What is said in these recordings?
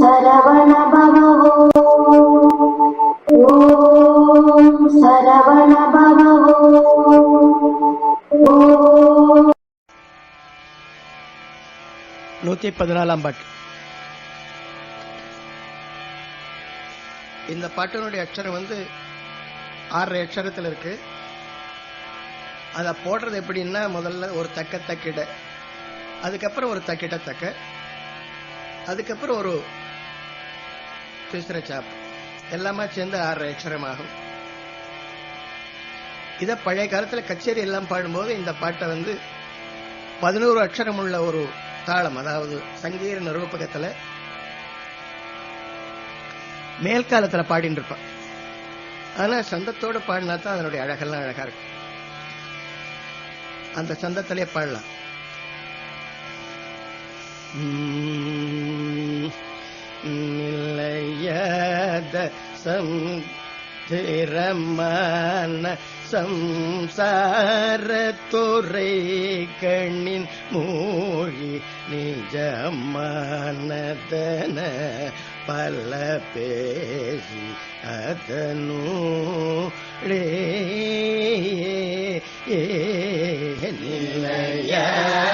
சரவண பவோ ஓம் சரவண பவோ நூத்தி பதினாலாம் பாட்டு. இந்த பாட்டினுடைய அக்ஷரம் வந்து ஆறரை அக்ஷரத்தில் இருக்கு. அதை போடுறது எப்படின்னா முதல்ல ஒரு தக்க தக்கிட. அதுக்கப்புறம் ஒரு தக்கிட்ட தக்க. அதுக்கப்புறம் ஒரு பேசுற சாப் எல்லாமே சேர்ந்து ஆறு அக்ஷரம் ஆகும் இதை பழைய காலத்துல கச்சேரி எல்லாம் பாடும்போது இந்த பாட்டை வந்து பதினோரு அக்ஷரம் உள்ள ஒரு தாளம் அதாவது சங்கீத நிரூபகத்துல மேல்காலத்துல பாடிட்டு இருப்பான் ஆனா சந்தத்தோட பாடினா தான் அதனுடைய அழகெல்லாம் அழகா இருக்கும் அந்த சந்தத்திலே பாடலாம் உம், நிலையாத சந்திரமான சம்சார துறை கண்ணின் மூழி நிஜமானதன பல பேசி அதனூடே ஏ நெடுநாளும்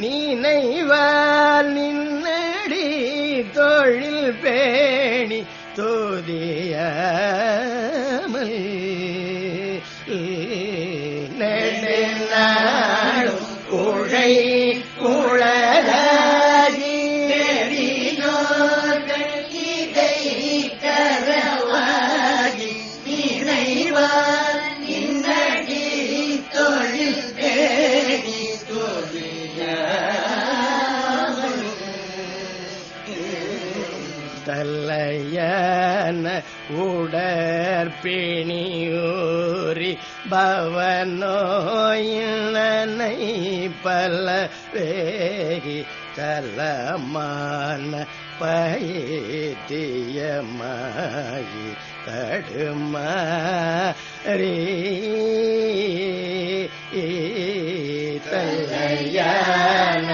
நினைவால் நின்னடி தொழில் பேணி தோதியாமல். உழை உழை தலையன உடற்பிணியூரி பவனோயினை பல வேகி தலமான பயித்தியமாகி தடுமாறி. தலையான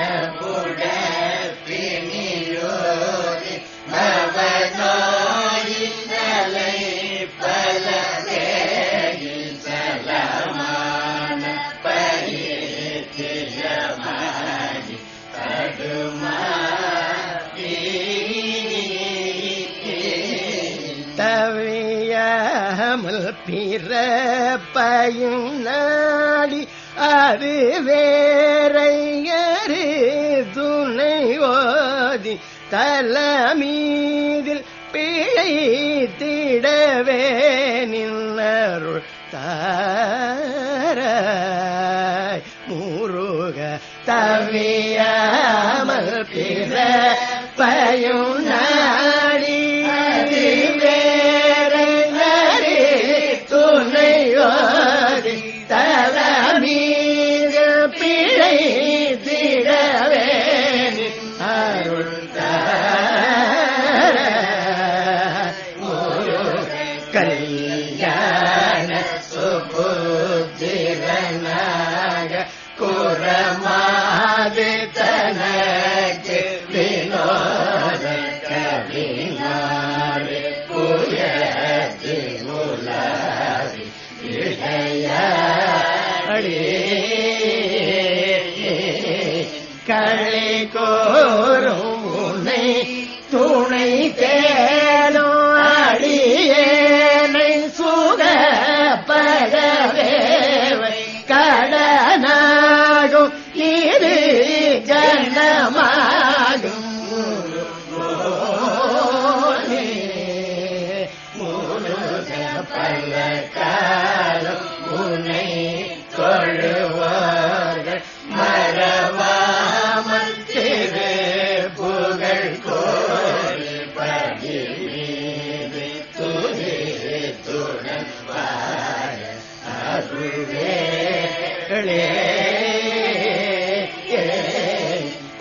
பிறப்பையும் நாடி அது வேறையறு துணை ஓதி தலமீதில் பிழை திடவே நின்னருள் தாராய் முருக தவியாமல் பிற பயும் Krishna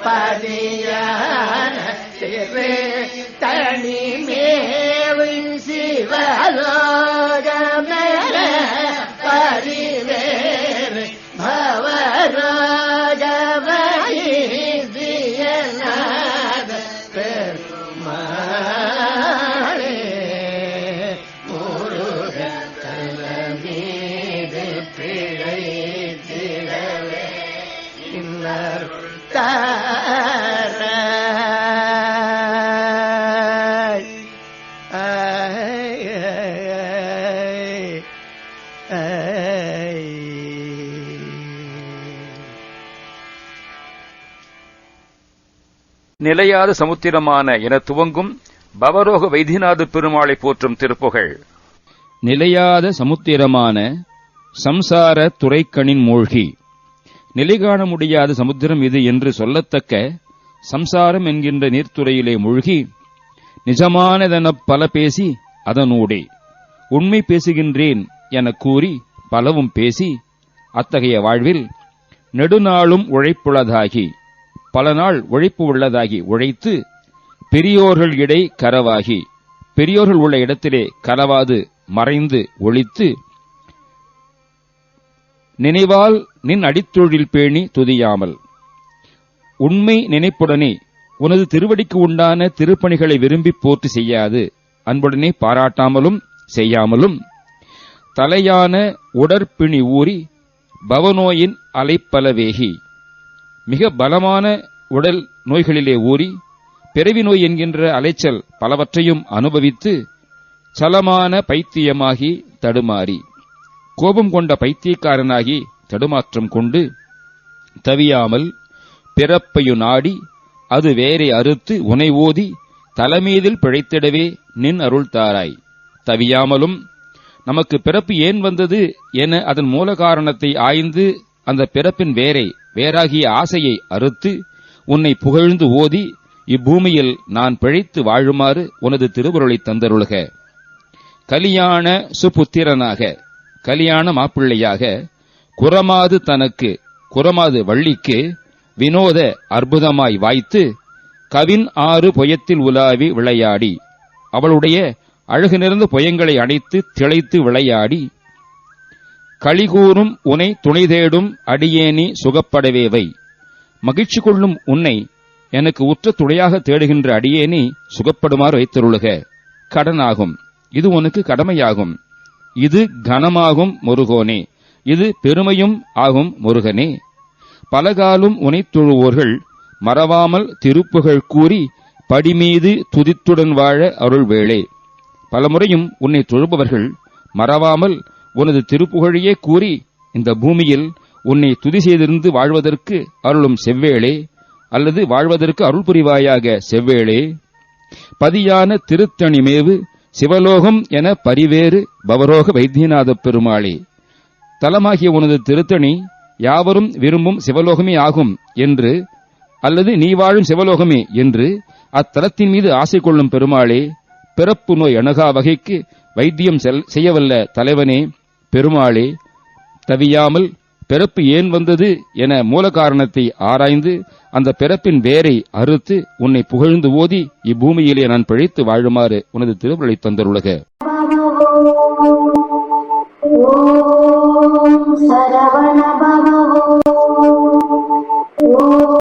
பதியான சிறு. நிலையாத சமுத்திரமான என துவங்கும் பவரோக வைத்தியநாத பெருமாளை போற்றும் திருப்புகழ். நிலையாத சமுத்திரமான சம்சார துறைக்கணின் மூழ்கி. நிலை காண முடியாத சமுத்திரம் இது என்று சொல்லத்தக்க சம்சாரம் என்கின்ற நீர்த்துறையிலே மூழ்கி நிஜமானதெனப் பல பேசி அதனூடே. உண்மை பேசுகின்றேன் எனக் கூறி பலவும் பேசி அத்தகைய வாழ்வில் நெடுநாளும் உழைப்புளதாகி. பல நாள் உழைப்பு உள்ளதாகி உழைத்து பெரியோர்கள் இடை கரவாகி பெரியோர்கள் உள்ள இடத்திலே கலவாது மறைந்து ஒழித்து நினைவால் நின் அடித்தொழில் பேணி துதியாமல். உண்மை நினைப்புடனே உனது திருவடிக்கு உண்டான திருப்பணிகளை விரும்பி போர்த்தி செய்யாது. அன்புடனே பாராட்டாமலும் செய்யாமலும் தலையான உடற்பிணி ஊறி பவநோயின் அலைப்பலவேகி மிக பலமான உடல் நோய்களிலே ஊறி பிறவி நோய் என்கின்ற அலைச்சல் பலவற்றையும் அனுபவித்து சலமான பைத்தியமாகி தடுமாறி கோபம் கொண்ட பைத்தியக்காரனாகி தடுமாற்றம் கொண்டு தவியாமல் பிறப்பையு நாடி அது வேறே அறுத்து உனை ஓதி தலைமீதில் பிழைத்திடவே நின் அருள் தாராய். தவியாமலும் நமக்கு பிறப்பு ஏன் வந்தது என அதன் மூல காரணத்தை ஆய்ந்து அந்த பிறப்பின் வேரை வேறாகிய ஆசையை அறுத்து உன்னை புகழ்ந்து ஓதி இப்பூமியில் நான் பிழைத்து வாழுமாறு உனது திருவுருளை தந்தருளுக. கலியாண சுபுத்திரனாக கலியாண மாப்பிள்ளையாக குரமாது தனக்கு குரமாது வள்ளிக்கு வினோத அற்புதமாய் வாய்த்து கவின் ஆறு புயத்தில் உலாவி விளையாடி அவளுடைய அழகு நிறைந்த புயங்களை அணைத்து திளைத்து விளையாடி களிகூறும் உனை துணை தேடும் அடியேனி சுகப்படவேவை மகிழ்ச்சி கொள்ளும் உன்னை எனக்கு உற்ற துணையாக தேடுகின்ற அடியேனி சுகப்படுமாறு வைத்தருளுக. கடனாகும். இது உனக்கு கடமையாகும். இது கனமாகும் முருகோனே. இது பெருமையும் ஆகும் முருகனே. பலகாலும் உனை தொழுவோர்கள் மறவாமல் திருப்புகழ் கூறி படிமீது துதித்துடன் வாழ அருள் வேளே பலமுறையும் உன்னை தொழுபவர்கள் மறவாமல் உனது திருப்புகழையே கூறி இந்த பூமியில் உன்னை துதி செய்திருந்து வாழ்வதற்கு அருளும் செவ்வேளே அல்லது வாழ்வதற்கு அருள் புரிவாயாக செவ்வேளே. பதியான திருத்தணிமேவு சிவலோகம் என பரிவேறு பவரோக வைத்தியநாத பெருமாளே. தலமாகிய உனது திருத்தணி யாவரும் விரும்பும் சிவலோகமே ஆகும் என்று அல்லது நீ வாழும் சிவலோகமே என்று அத்தலத்தின் மீது ஆசை கொள்ளும் பெருமாளே பிறப்பு நோய் அணுகா வகைக்கு வைத்தியம் செல்- செய்யவல்ல தலைவனே. பெருமாளே தவியாமல் பிறப்பு ஏன் வந்தது என மூல காரணத்தை ஆராய்ந்து அந்த பிறப்பின் வேரை அறுத்து உன்னை புகழ்ந்து ஓதி இப்பூமியிலே நான் பிழைத்து வாழுமாறு உனது திருவிழை தந்தருலக சரவணபவ